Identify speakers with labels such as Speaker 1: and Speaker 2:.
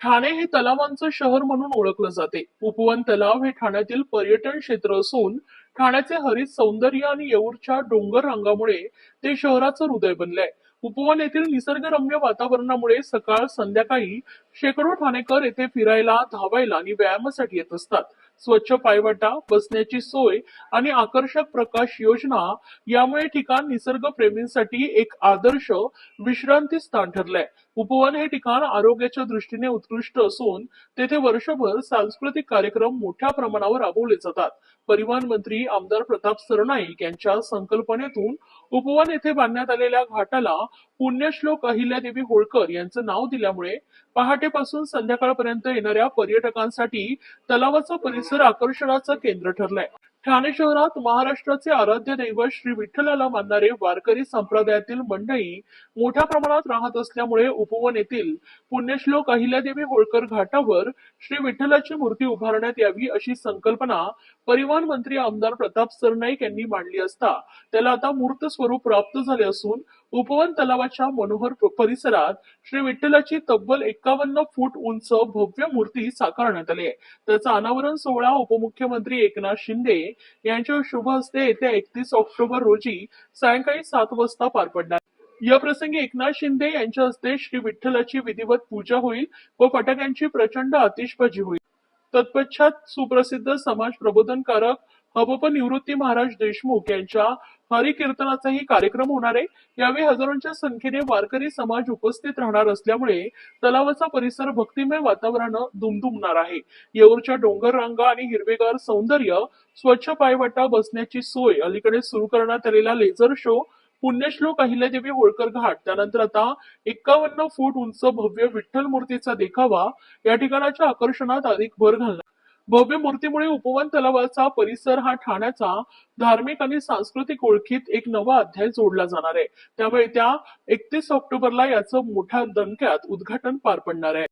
Speaker 1: ठाणे हे तलावांचं शहर म्हणून ओळखलं जाते. उपवन तलाव हे ठाण्यातील पर्यटन क्षेत्र असून ठाण्याचे हरित सौंदर्य आणि येऊरच्या डोंगर रांगामुळे ते शहराचं हृदय बनलंय. उपवन येथील निसर्गरम्य वातावरणामुळे सकाळ संध्याकाळी शेकडो ठाणेकर येथे फिरायला धावायला आणि व्यायामासाठी येत असतात. स्वच्छ पायवाटा बसण्याची सोय आणि आकर्षक प्रकाश योजना यामुळे ठिकाण निसर्ग प्रेमींसाठी एक आदर्श विश्रांती स्थान ठरलंय. उपवन हे ठिकाण आरोग्याच्या दृष्टीने उत्कृष्ट असून तेथे वर्षभर सांस्कृतिक कार्यक्रम मोठ्या प्रमाणावर राबवले जातात. परिवहन मंत्री आमदार प्रताप सरनाईक यांच्या संकल्पनेतून उपवन येथे बांधण्यात आलेल्या घाटाला पुण्यश्लोक अहिल्यादेवी होळकर यांचं नाव दिल्यामुळे पहाटेपासून संध्याकाळपर्यंत येणाऱ्या पर्यटकांसाठी तलावाचा परिसर आकर्षणाचं केंद्र ठरलाय. ठाणे शहरात महाराष्ट्राचे आराध्य दैवत श्री विठ्ठलाला मानणारे वारकरी संप्रदायातील मंडळी मोठ्या प्रमाणात राहत असल्यामुळे उपवन येथील पुण्यश्लोक अहिल्यादेवी होळकर घाटावर श्री विठ्ठलाची मूर्ती उभारण्यात यावी अशी संकल्पना परिवहन मंत्री आमदार प्रताप सरनाईक यांनी मांडली असता त्याला आता मूर्त स्वरूप प्राप्त झाले असून उपवन तलावाच्या मनोहर परिसरात श्री विठ्ठलाची तब्बल एकावन्न फूट उंच भव्य मूर्ती साकारण्यात आली आहे. त्याचा अनावरण सोहळा उपमुख्यमंत्री एकनाथ शिंदे यांच्या शुभ हस्ते येत्या एकतीस ऑक्टोबर रोजी सायंकाळी सात वाजता पार पडणार. या प्रसंगी एकनाथ शिंदे यांच्या हस्ते श्री विठ्ठलाची विधिवत पूजा होईल व फटाक्यांची प्रचंड आतिषबाजी होईल. तत्पश्चात सुप्रसिद्ध समाज प्रबोधनकारक निवृत्ती महाराज देशमुख यांच्या हरिकीर्तनाचाही कार्यक्रम होणार आहे. यावेळी हजारोंच्या संख्येने वारकरी समाज उपस्थित राहणार असल्यामुळे तलावाचा परिसर भक्तिमय वातावरणानं दुमदुमणार आहे. येऊरच्या डोंगर रांगा आणि हिरवेगार सौंदर्य स्वच्छ पायवाटा बसण्याची सोय अलीकडे सुरू करण्यात आलेला लेझर शो पुण्यश्लोक अहिल्यादेवी होळकर घाट त्यानंतर आता एक्कावन्न फूट उंच भव्य विठ्ठल मूर्तीचा देखावा या ठिकाणाच्या आकर्षणात अधिक भर घालणार भव्य मूर्तीमुळे उपवन तलावाचा परिसर हा ठाण्याचा धार्मिक आणि सांस्कृतिक ओळखीत एक नवा अध्याय जोडला जाणार आहे. त्यामुळे त्या एकतीस ऑक्टोबरला याचं मोठ्या दणक्यात उद्घाटन पार पडणार आहे.